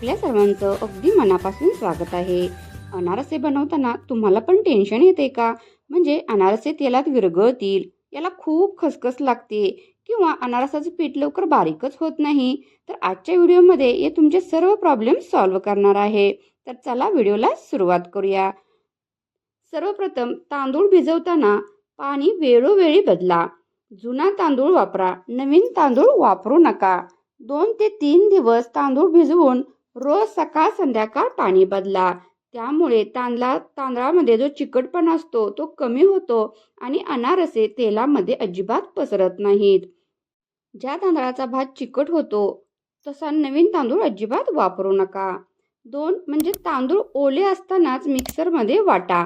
आपल्या सर्वांचं अगदी मनापासून स्वागत आहे. अनारसे बनवताना तुम्हाला पण टेन्शन येते का? म्हणजे अनारसे तेलात विरघळतील याला खूप खसखस लागते किंवा अनारसाचं पीठ लवकर बारीकच होत नाही. तर आजच्या व्हिडिओमध्ये हे तुमचे सर्व प्रॉब्लेम सॉल्व्ह करणार आहे. तर चला व्हिडिओला सुरुवात करूया. सर्वप्रथम तांदूळ भिजवताना पाणी वेळोवेळी बदला. जुना तांदूळ वापरा. नवीन तांदूळ वापरू नका. दोन ते तीन दिवस तांदूळ भिजवून रोज सकाळ संध्याकाळ पाणी बदला. त्यामुळे तांदळा तांदळामध्ये जो चिकटपणा असतो तो कमी होतो आणि अनारसे तेलामध्ये अजिबात पसरत नाहीत. ज्या तांदळाचा भात चिकट होतो तसा नवीन तांदूळ अजिबात वापरू नका. दोन म्हणजे तांदूळ ओले असतानाच मिक्सरमध्ये वाटा.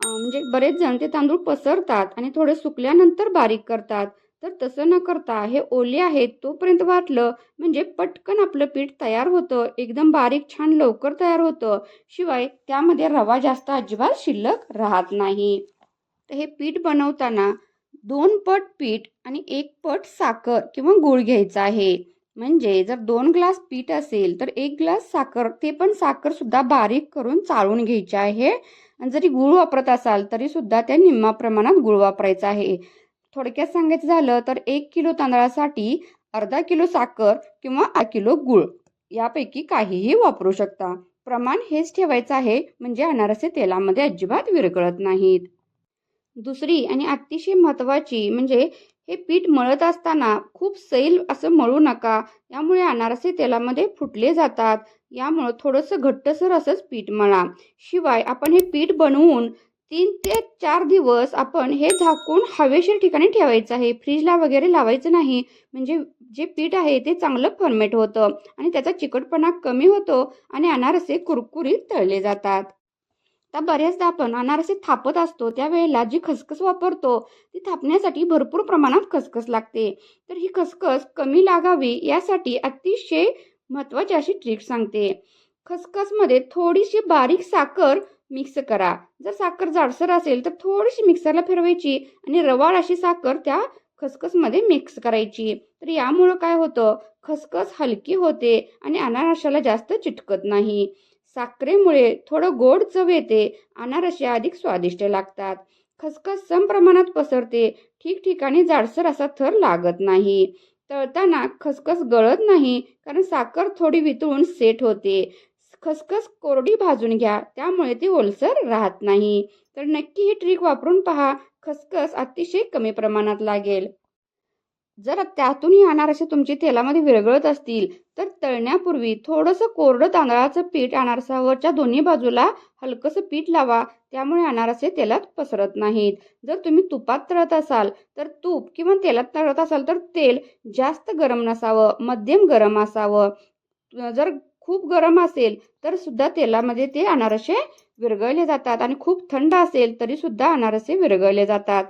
म्हणजे बरेच जण ते तांदूळ पसरतात आणि थोडे सुकल्यानंतर बारीक करतात. तर तसं न करता हे ओले आहेत तोपर्यंत वाटलं म्हणजे पटकन आपलं पीठ तयार होतं. एकदम बारीक छान लवकर तयार होतं. शिवाय त्यामध्ये रवा जास्त अजिबात शिल्लक राहत नाही. तर हे पीठ बनवताना दोन पट पीठ आणि एक पट साखर किंवा गूळ घ्यायचा आहे. म्हणजे जर दोन ग्लास पीठ असेल तर एक ग्लास साखर ते पण साखर सुद्धा बारीक करून चाळून घ्यायची आहे. आणि जरी गूळ वापरत असाल तरी सुद्धा त्या निम्मा प्रमाणात गूळ वापरायचा आहे. थोडक्यात सांगायचं झालं तर एक किलो तांदळासाठी अर्धा किलो साखर किंवा अर्धा किलो गूळ यापैकी काहीही वापरू शकता. प्रमाण हेच ठेवायचं आहे म्हणजे अनारसे तेलामध्ये अजिबात विरघळत नाहीत. दुसरी आणि अतिशय महत्त्वाची म्हणजे हे पीठ मळत असताना खूप सैल असं मळू नका. यामुळे अनारसे तेलामध्ये फुटले जातात. यामुळं थोडंसं घट्टसर असंच पीठ मळा. शिवाय आपण हे पीठ बनवून तीन ते चार दिवस आपण हे झाकून हवेशीर ठिकाणी ठेवायचं आहे. फ्रीजला वगैरे लावायचं नाही. म्हणजे जे पीठ आहे ते चांगलं फर्मेट होतं आणि त्याचा चिकटपणा कमी होतो आणि अनारसे कुरकुरीत तळले जातात. तर बऱ्याचदा आपण अनारसे थापत असतो त्यावेळेला जी खसखस वापरतो ती थापण्यासाठी भरपूर प्रमाणात खसखस लागते. तर ही खसखस कमी लागावी यासाठी अतिशय महत्त्वाची अशी ट्रिक सांगते. खसखसमध्ये थोडीशी बारीक साखर मिक्स करा. जर साखर जाडसर असेल तर थोडीशी मिक्सरला फिरवायची आणि रवाळ अशी साखर त्या खसखसमध्ये मिक्स करायची. तर यामुळं काय होतं? खसखस हलकी होते आणि अनारशाला जास्त चिटकत नाही. साखरेमुळे थोडं गोड चव येते अनारसे अधिक स्वादिष्ट लागतात. खसखस सम प्रमाणात पसरते ठिकठिकाणी जाडसर असा थर लागत नाही. तळताना खसखस गळत नाही कारण साखर थोडी वितळून सेट होते. खसखस कोरडी भाजून घ्या. त्यामुळे ती ओलसर राहत नाही. तर नक्की ही ट्रिक वापरून पहा. खसखस अतिशय कमी प्रमाणात लागेल. जर त्यातूनही अनारसे तुमची तेलामध्ये विरघळत असतील तर तळण्यापूर्वी थोडंसं कोरडं तांदळाचं पीठ अनारसावरच्या दोन्ही बाजूला हलकंसं पीठ लावा. त्यामुळे अनारसे तेलात पसरत नाहीत. जर तुम्ही तुपात तळत असाल तर तूप किंवा तेलात तळत असाल तर तेल जास्त गरम नसावं मध्यम गरम असावं. जर खूप गरम असेल तर सुद्धा तेलामध्ये ते अनारसे विरघळले जातात. आणि खूप थंड असेल तरी सुद्धा अनारसे विरघळले जातात.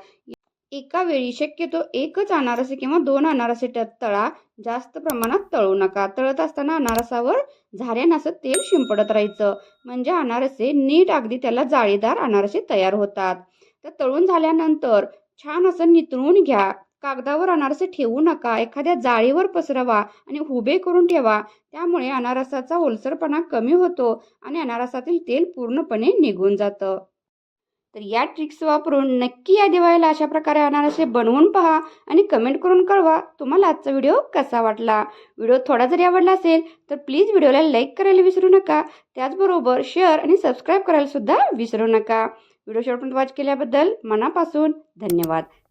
एका वेळी शक्यतो एकच अनारसे किंवा दोन अनारसे ट- तळा जास्त प्रमाणात तळू नका. तळत असताना अनारसावर झाऱ्यानं असं तेल शिंपडत राहायचं. म्हणजे अनारसे नीट अगदी त्याला जाळीदार अनारसे तयार होतात. तर तळून झाल्यानंतर छान असं नितळून घ्या. कागदावर अनारसे ठेवू नका एखाद्या जाळीवर पसरवा आणि हुबे करून ठेवा. त्यामुळे अनारसाचा ओलसरपणा कमी होतो आणि अनारसातील तेल पूर्णपणे निघून जातं. तर या ट्रिक्स वापरून नक्की या दिवाळीला अशा प्रकारे अनारसे बनवून पहा आणि कमेंट करून कळवा तुम्हाला आजचा व्हिडिओ कसा वाटला. व्हिडिओ थोडा जरी आवडला असेल तर प्लीज व्हिडिओला लाईक करायला विसरू नका. त्याचबरोबर शेअर आणि सबस्क्राईब करायला सुद्धा विसरू नका. व्हिडिओ शेवटपर्यंत वॉच केल्याबद्दल मनापासून धन्यवाद.